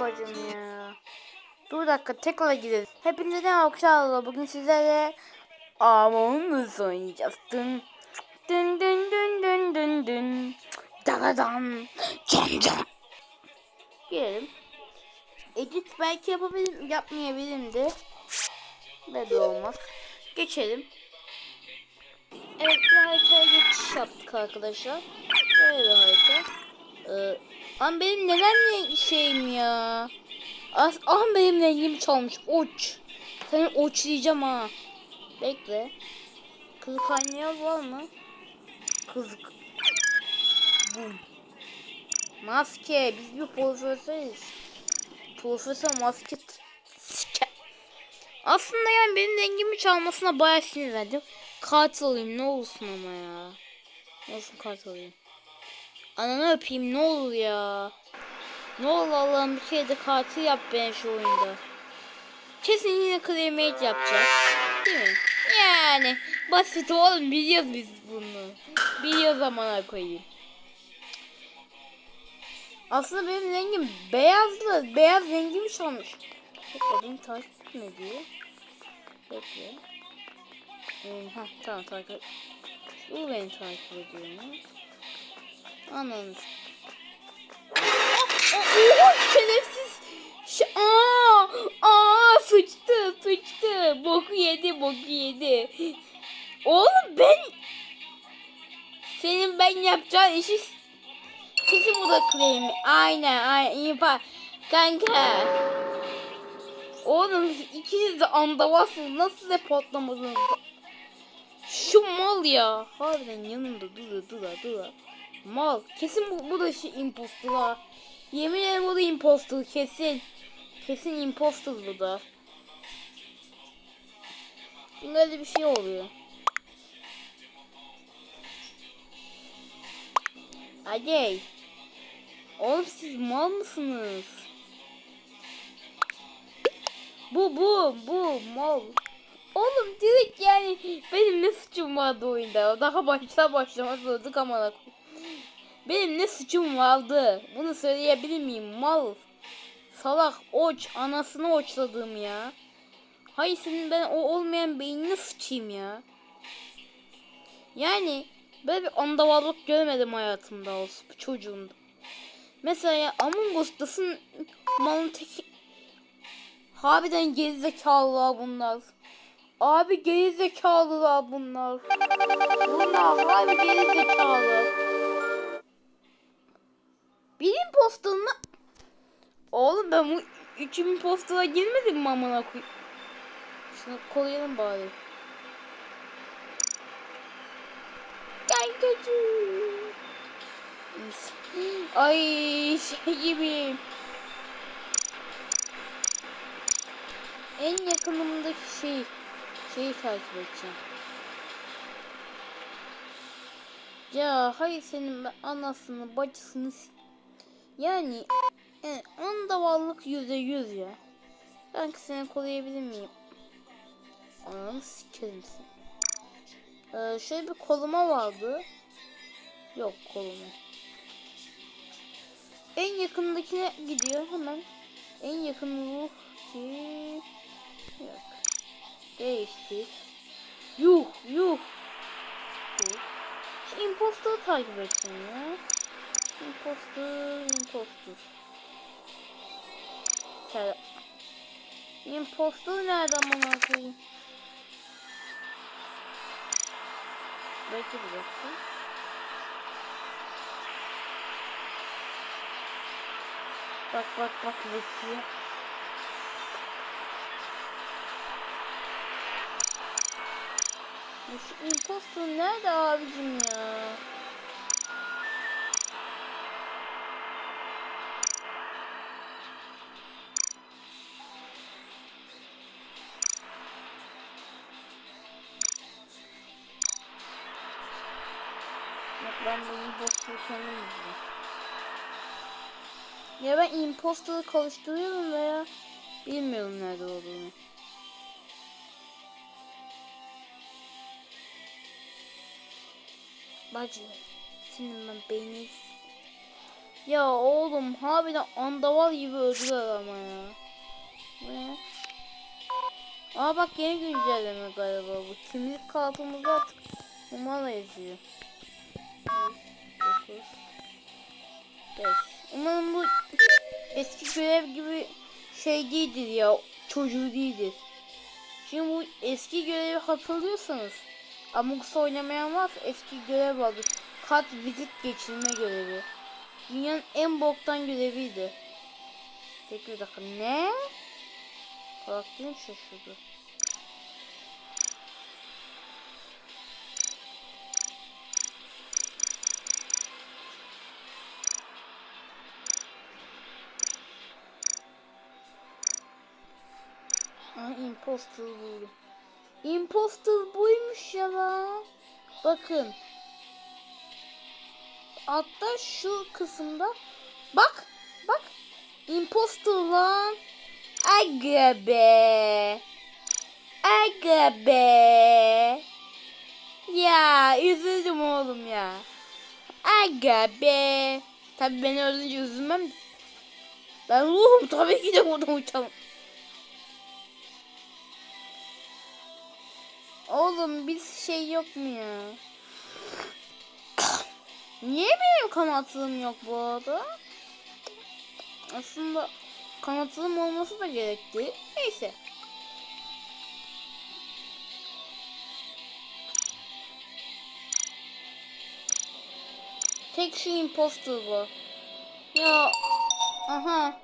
Bacım ya. Dur dakika tekrar gidelim. Hepinize akşamlar. Bugün sizlerle Among Us oynayacağız. Dın dın dın dın dın dın dın. Dagadan. Can can. Girelim. Edit belki yapabilirim, yapmayabilirim de. Belli olmaz. Geçelim. Evet bir haritaya geçiş yaptık arkadaşlar. Böyle bir harita. Ee, ama benim neden ne şeyim ya? As ah benim rengimi çalmış. Uç. Seni uçlayacağım ha. Bekle. Kızı kaynayan var mı? Kız. Bum. Maske. Biz bir profesörüz. Profesör maske. sike- Aslında yani benim rengimi çalmasına bayağı sinirlendim. Katil ne olursun ama ya. Olsun katil olayım. Ananı öpeyim ne olur ya. Ne olur Allah'ım bir kere de katil yap beni şu oyunda. Kesin yine cremate yapacak. Değil mi? Yani basit oğlum biliyoruz biz bunu. Biliyoruz amına koyayım. Aslında benim rengim beyazlı. Beyaz rengimi çalmış. Bekle beni takip etme diyor. Ee, ha tamam takip. Bu beni takip ediyor mu? Anladım. Oha şerefsiz. Ş aa, aa sıçtı sıçtı. Boku yedi boku yedi. Oğlum ben senin ben yapacağın işi kesin claim. Aynen aynen bak. Kanka. Oğlum ikiniz de andavasınız. Nasıl reportlamadınız? Şu mal ya. Harbiden yanımda dura dura dura. Mal. Kesin bu, bu da şey impostor ha. Yemin ederim bu da impostor kesin. Kesin impostor bu da. Şimdi bir şey oluyor. Hadi. Oğlum siz mal mısınız? Bu bu bu mal. Oğlum direkt yani benim ne suçum vardı oyunda? Daha başta başlamaz olduk ama benim ne suçum vardı? Bunu söyleyebilir miyim? Mal. Salak oç anasını oçladım ya. Hayır senin ben o olmayan beynini sıçayım ya. Yani böyle bir andavallık görmedim hayatımda olsun bu çocuğun. Mesela Among Us'tasın malın teki Harbiden gerizekalılar bunlar. Abi gerizekalılar bunlar. Bunlar harbi gerizekalı. Bir impostoruna... Oğlum ben bu üç impostora girmedim mi amına koy... Şunu koyalım bari. Kankacığım. Ay şey gibi. En yakınımdaki şey şeyi takip edeceğim. Ya hayır senin ben anasını bacısını s- yani e, on da varlık yüzde yüz ya. Ben seni koruyabilir miyim? Ananı sikerim. Ee, şöyle bir koluma vardı. Yok koluma. En yakındakine gidiyor hemen. En yakın ruh ki yok. Değiştir. Yuh yuh. Yuh. Şu imposter'ı takip edeceğim ya. Imposter, imposter. Sen... Imposter nereden bana koyayım? Bir dakika. Bak bak bak bekliyor. Şu impostor nerede abicim ya? Ben bu impostoru kendim izleyeyim. Ya ben impostoru karıştırıyorum veya bilmiyorum nerede olduğunu. Bacı, senin ben beyniniz Ya oğlum harbiden andaval gibi öldüler ama ya. Bu ne? Aa bak yeni güncelleme galiba bu. Kimlik kartımızda artık numara yazıyor. Dokuz, beş. Umarım bu eski görev gibi şey değildir ya. Çocuğu değildir. Şimdi bu eski görevi hatırlıyorsanız Among Us oynamayan varsa eski görev vardı. Kat vizit geçirme görevi. Dünyanın en boktan göreviydi. Peki bir dakika ne? Karakterim şaşırdı. İmposter buldum. Imposter buymuş ya lan. Bakın. Altta şu kısımda. Bak. Bak. Imposter lan. Aga be. Aga be. Ya üzüldüm oğlum ya. Aga be. Tabi beni öldürünce üzülmem. Ben ruhum tabii ki de buradan uçalım. Oğlum biz şey yok mu ya? Niye benim kanatım yok bu arada? Aslında kanatım olması da gerekti. Neyse. Tek şu imposter bu. Ya. Aha.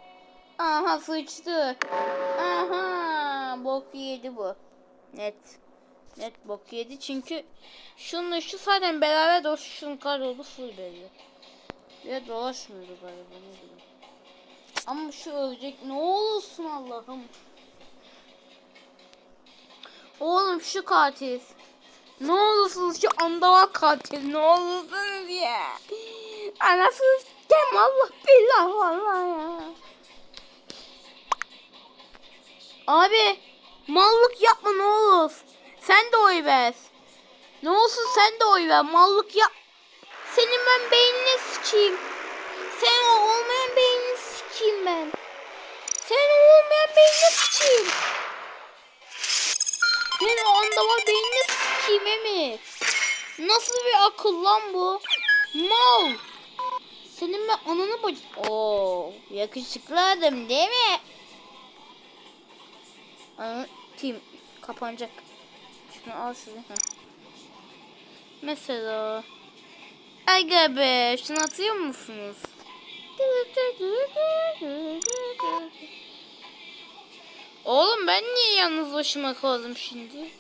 Aha sıçtı. Aha. Bok yedi bu. Net. Net bok yedi çünkü şunla şu zaten beraber dolaşışın kahroldu full belli. Ve dolaşmıyordu galiba ne bileyim. Ama şu ölecek ne olursun Allah'ım. Oğlum şu katil. Ne olursunuz şu andaval katil ne olursunuz ya. Anasını s**kem Allah billah vallahi ya. Abi mallık yapma ne olur. Sen de oy ver. Ne olsun sen de oy ver. Mallık yap. Senin ben beynine sıçayım. Sen o olmayan beynini sıçayım ben. Sen o olmayan beynine sıçayım. Sen o anda var beynine sıçayım Emir. Nasıl bir akıl lan bu? Mal. Senin ben ananı bacı... Oo, yakışıklı adam değil mi? Ananı kim? Kapanacak. Al size. Heh. Mesela. Aga be. Şunu atıyor musunuz? Oğlum ben niye yalnız başıma kaldım şimdi?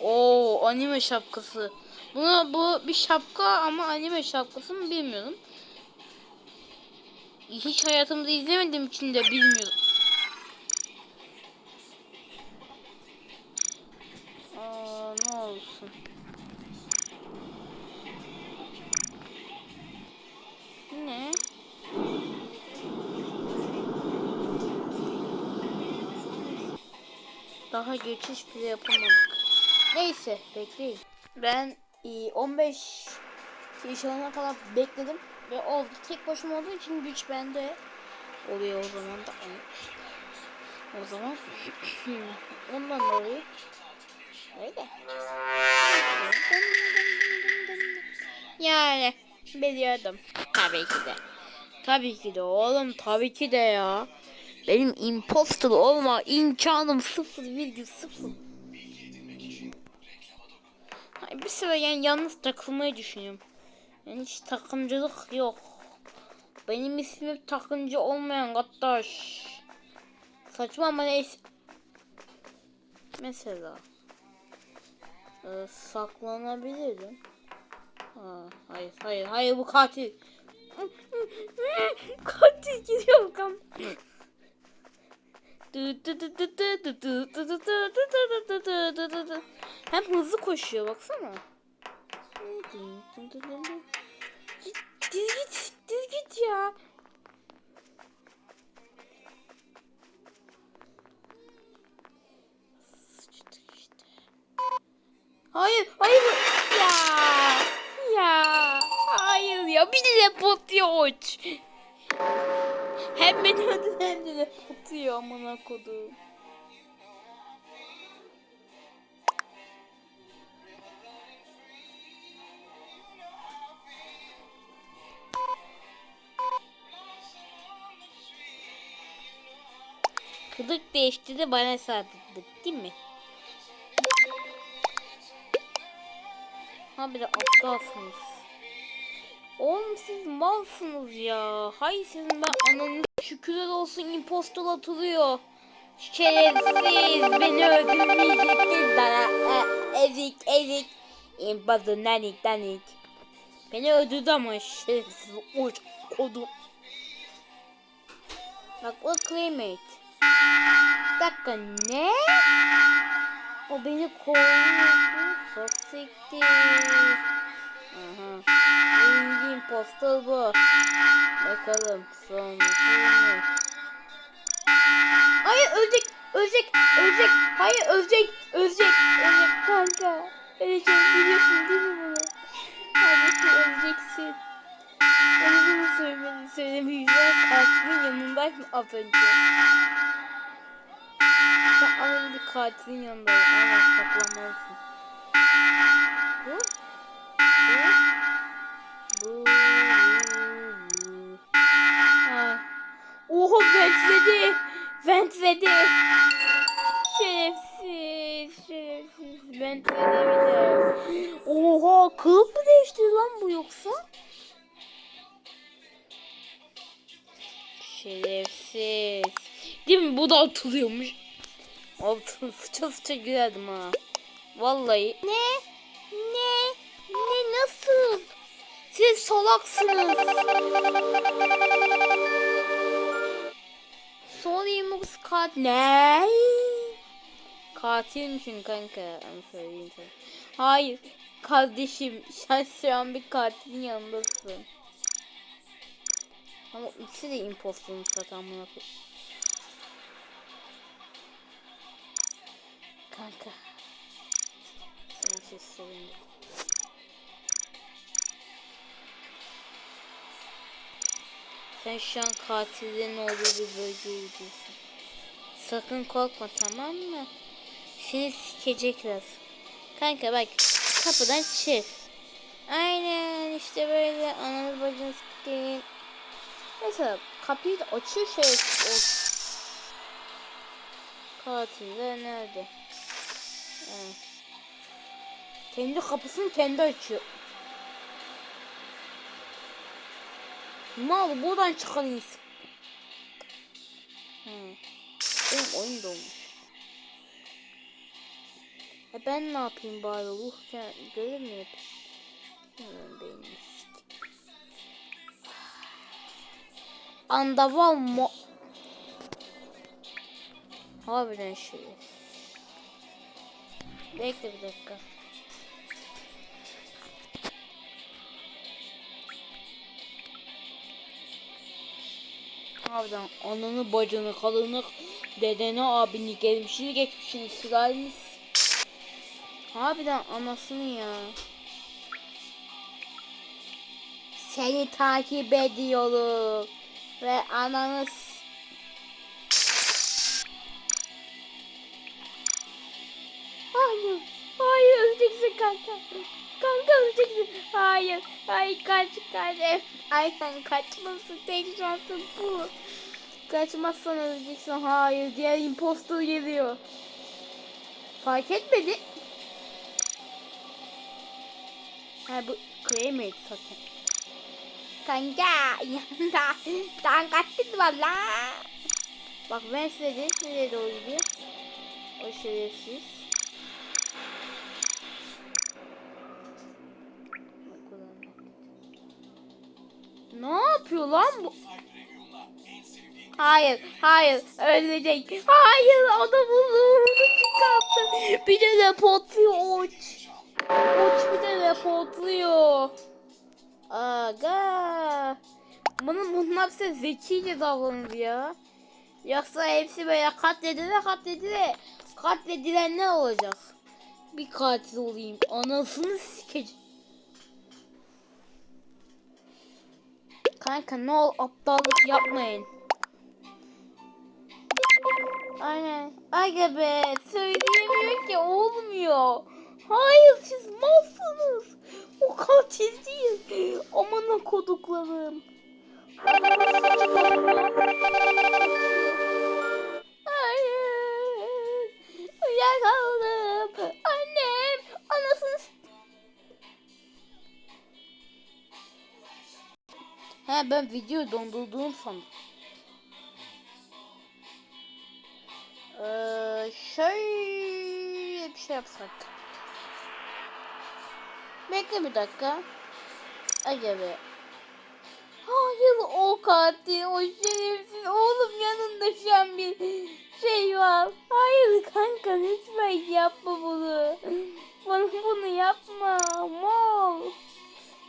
Oo anime şapkası. Buna bu bir şapka ama anime şapkası mı bilmiyorum. Hiç hayatımda izlemediğim için de bilmiyorum. Daha geçiş bile yapamadık. Neyse bekleyin. Ben e, 15 yaşına kadar bekledim ve oldu. Tek başıma olduğu için güç bende oluyor o zaman da. O zaman ondan dolayı öyle. Yani biliyordum. Tabii ki de. Tabii ki de oğlum tabii ki de ya. Benim imposter olma imkanım sıfır virgül sıfır. Hayır, bir süre yani yalnız takılmayı düşünüyorum. Yani hiç takımcılık yok. Benim ismim takımcı olmayan kardeş. Saçma ama neyse. Mesela. Ee, saklanabilirim. Ha, hayır hayır hayır bu katil. katil gidiyor kan. Hem hızlı koşuyor baksana. Kodum. Kılık değişti de bana sadıklık değil mi? Ha bir de aptalsınız. Oğlum siz malsınız ya. Hay sizin ben ananı şükürler olsun impostor atılıyor. Şerefsiz beni öldürmeyecektin bana. E, ezik ezik. İmpazı nanik nanik. Beni öldürdü ama şerefsiz uç kodum. Bak o claymate. Bir dakika ne? O beni koruyor. Çok siktir. Aha. İmpostor bu. Bakalım son ne? Hayır ölecek, ölecek, ölecek. Hayır ölecek, ölecek, ölecek kanka. Ölecek biliyorsun değil mi bunu? Halbuki öleceksin. Onu bunu söylemedi, söylemeyeceğim. Katilin yanındaydın az önce. Sen az önce katilin yanındaydın. Ama saklanmalısın. Ventledi. Ventledi. Şerefsiz. Şerefsiz. Ventledi bir de. Oha kılık mı değişti lan bu yoksa? Şerefsiz. Değil mi? Bu da atılıyormuş. Altın sıça sıça girerdim ha. Vallahi. Ne? Ne? Ne nasıl? Siz salaksınız. Sorayım kat ne? Katilmişsin kanka. Onu söyleyeyim sana. Hayır. Kardeşim sen şu an bir katilin yanındasın. Ama ikisi de impostormuş zaten bunu Kanka. Sana şey söyleyeyim. Sen şu an katilin olduğu bir bölgeye gidiyorsun. Sakın korkma tamam mı? Seni sikecekler. Kanka bak kapıdan çık. Aynen işte böyle ananı bacını sikeyim. Mesela kapıyı da açıyor şey o Katiller nerede? Evet. Kendi kapısını kendi açıyor. Mal buradan insan. He. Benim oyun dolmuş. E ben ne yapayım bari? Ruh görür mü hep? Hemen benim Andaval mo... Harbiden şey. Bekle bir dakika. Harbiden ananı bacını kalını dedeni abini gelmişini geçmişini sülaleniz. Harbiden anasını ya. Seni takip ediyorum. Ve ananı öleceksin kanka. Kanka öleceksin. Hayır. Hayır kaç kaç. Aynen kaçmasın. Tek şansın bu. Kaçmazsan öleceksin. Hayır. Diğer impostor geliyor. Fark etmedi. Ha bu Claymate zaten. Kanka yanında. Sen kaçtın valla. Bak ben size de nereye doğru gidiyor. O şerefsiz. Ne yapıyor lan bu? Hayır, hayır, ölecek. Hayır, adamın ruhunu çıkarttı. Bir de reportluyor uç. Uç bir de reportluyor. Aga. Bunun bunun hepsi zekice davranır ya. Yoksa hepsi böyle katledilir katledilir. Katledilen ne olacak? Bir katil olayım. Anasını sikeceğim. Kanka ne ol aptallık yapmayın. Aynen. Aga be söyleyemiyor ki olmuyor. Hayır siz malsınız. O katil değil. Aman koduklarım. Hayır. Uyuyakaldım. He ben videoyu dondurduğum sandım. Ee, şöyle bir şey yapsak. Bekle bir dakika. Acaba. Hayır o katil, o şerefsiz oğlum yanında şu an bir şey var. Hayır kanka lütfen yapma bunu. Bana bunu yapma. Mal.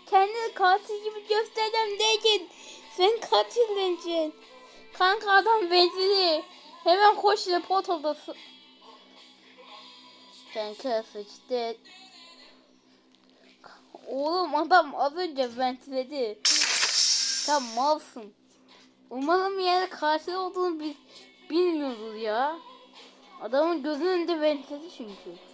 Kendini katil gibi göstereceğim derken sen katilleneceksin. Kanka adam benzeri. Hemen koş report odası. Kanka sıçtı. Oğlum adam az önce ventiledi. Sen malsın. Umarım yani katil olduğunu bil bilmiyordur ya. Adamın gözünün önünde ventiledi çünkü.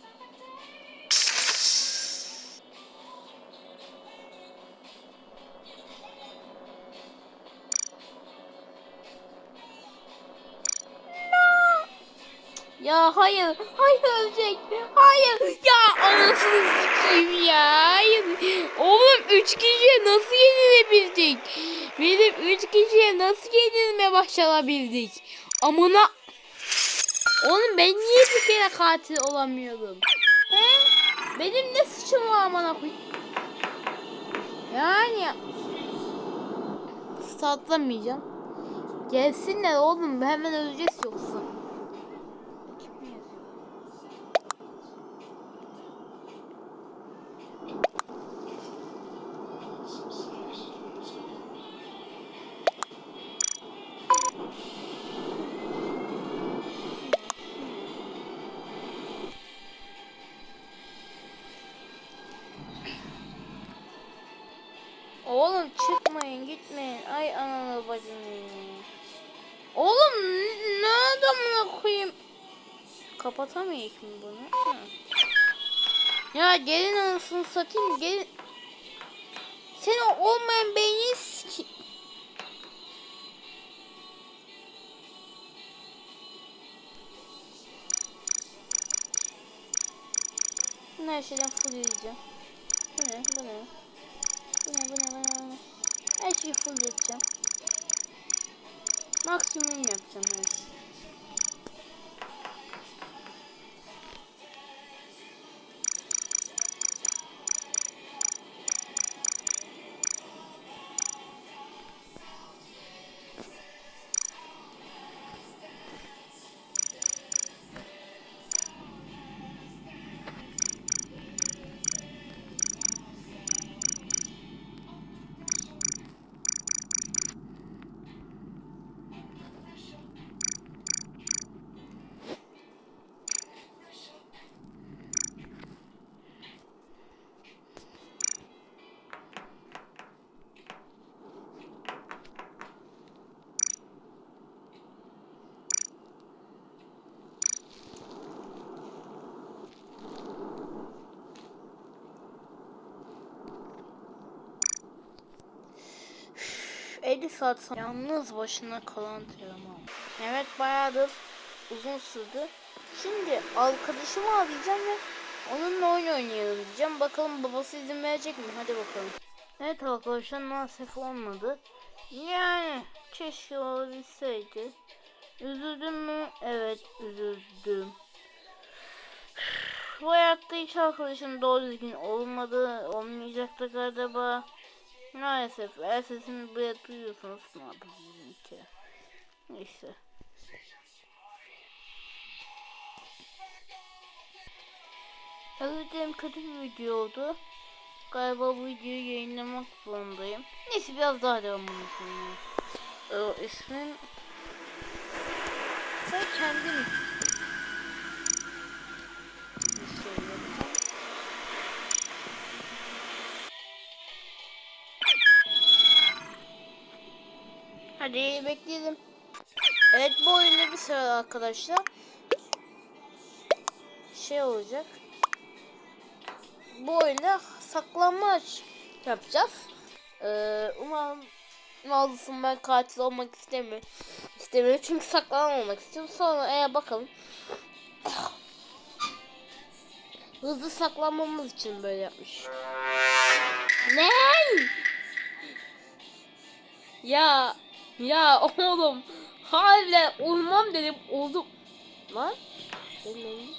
Ya hayır, hayır ölecek. Hayır. Ya anasını sikeyim ya. Hayır. Oğlum üç kişiye nasıl yenilebildik? Benim üç kişiye nasıl yenilme başarabildik? Amına. Oğlum ben niye bir kere katil olamıyorum? He? Benim ne suçum var amına koyayım? Yani statlamayacağım. Gelsinler oğlum hemen öleceğiz yoksa. Kapatamayız mı bunu? Ha. Ya gelin anasını satayım gelin. Sen o olmayan beyni siki... Bunu her şeyden full yiyeceğim. Bu ne? Bu ne? Bu ne? Bu ne? Bu ne? Her şeyi full edeceğim. Maksimum yapacağım her şeyi. 50 saat sonra yalnız başına kalan Teoman. Evet bayağıdır uzun sürdü. Şimdi arkadaşımı arayacağım ve onunla oyun oynayalım diyeceğim. Bakalım babası izin verecek mi? Hadi bakalım. Evet arkadaşlar maalesef olmadı. Yani keşke olabilseydi. Üzüldüm mü? Evet üzüldüm. Bu hayatta hiç arkadaşım doğru düzgün olmadı. Olmayacaktı galiba. Maalesef eğer sesimi buraya duyuyorsanız ne yapabilirim ki? Neyse. Dilerim kötü bir video. Galiba bu videoyu yayınlamak zorundayım. Neyse biraz daha devam edelim. Ee, ismim... Sen kendin... Hadi bekleyelim. Evet bu oyunda bir sıra arkadaşlar. Şey olacak. Bu oyunda saklanmaç yapacağız. Ee, umarım Nazlısın ben katil olmak istemiyorum. İstemiyorum çünkü saklanmamak istiyorum. Sonra eğer bakalım. Hızlı saklanmamız için böyle yapmış. Ne? Ya ya oğlum hala olmam dedim oldum. Lan benim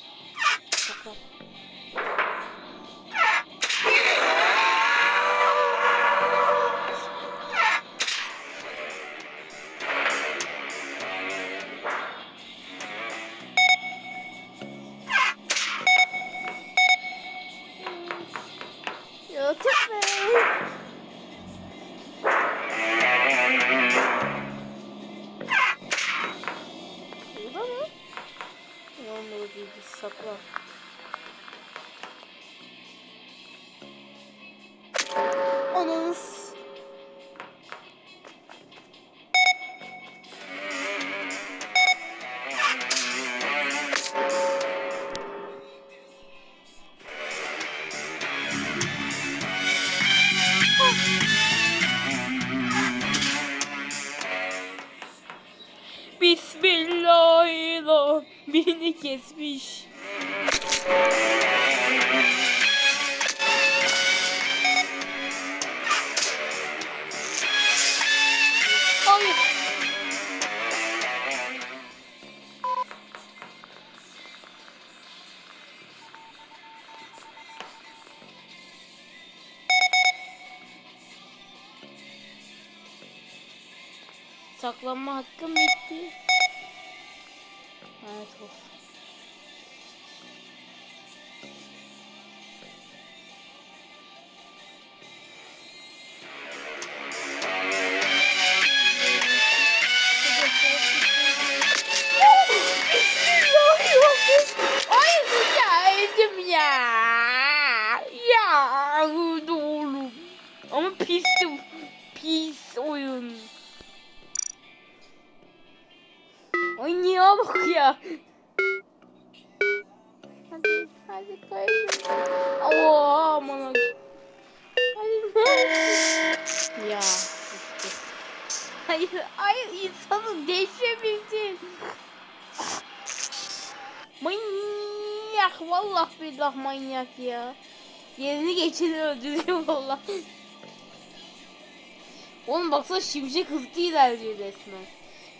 Olmadı Saklanma hakkım bitti. Evet olsun. Hayır, hayır insanı değişebilsin. Manyak, vallahi billah manyak ya. Yerini geçeni öldürüyor vallahi. Oğlum baksana şimşek hızlı ilerliyor resmen.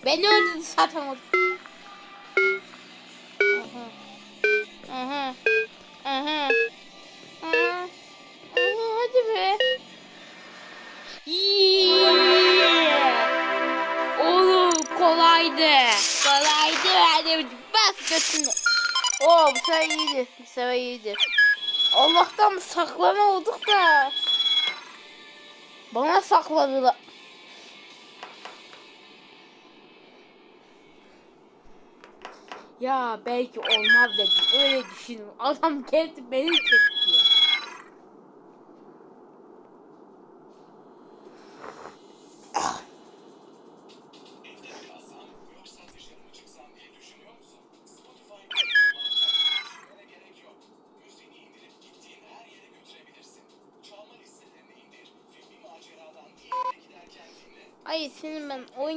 Beni öldürdü zaten o. bas götünü. Oo bu sefer iyiydi. Bu sefer iyiydi. Allah'tan saklama olduk da. Bana sakladılar. Ya belki olmaz dedim. Öyle düşündüm. Adam geldi beni çekti ya.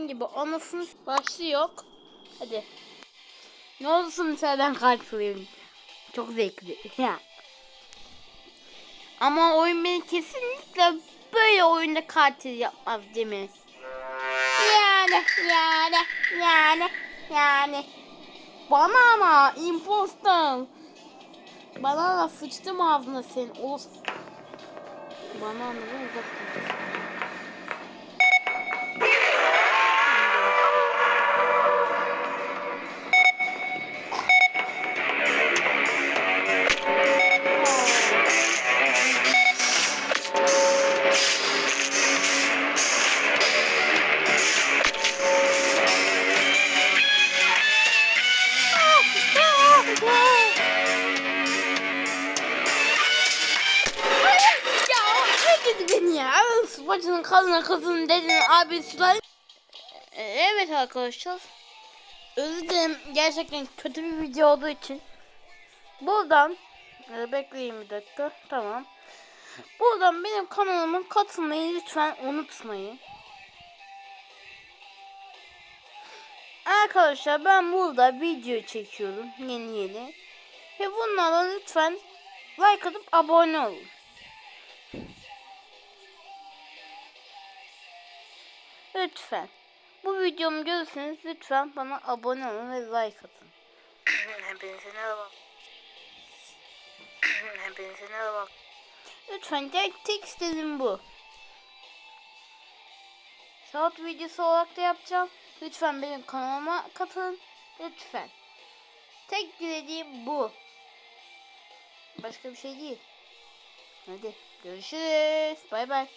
Gibi anasını başlıyor. Hadi. Ne olursun senden karşılayayım. Çok zevkli. Ama oyun beni kesinlikle böyle oyunda katil yapmaz değil mi? Yani, yani, yani, yani. Bana ama impostor. Bana da sıçtım ağzına senin. Olus. Bana anladın uzak duracaksın. Ee, Evet arkadaşlar. Özür dilerim gerçekten kötü bir video olduğu için. Buradan e, bekleyin bir dakika. Tamam. Buradan benim kanalıma katılmayı lütfen unutmayın. Arkadaşlar ben burada video çekiyorum yeni yeni. Ve bunlara lütfen like atıp abone olun. Lütfen. Bu videomu görürseniz lütfen bana abone olun ve like atın. Hepinize merhaba. Hepinize merhaba. Lütfen tek, tek istediğim bu. Short videosu olarak da yapacağım. Lütfen benim kanalıma katılın. Lütfen. Tek dilediğim bu. Başka bir şey değil. Hadi görüşürüz. Bay bay.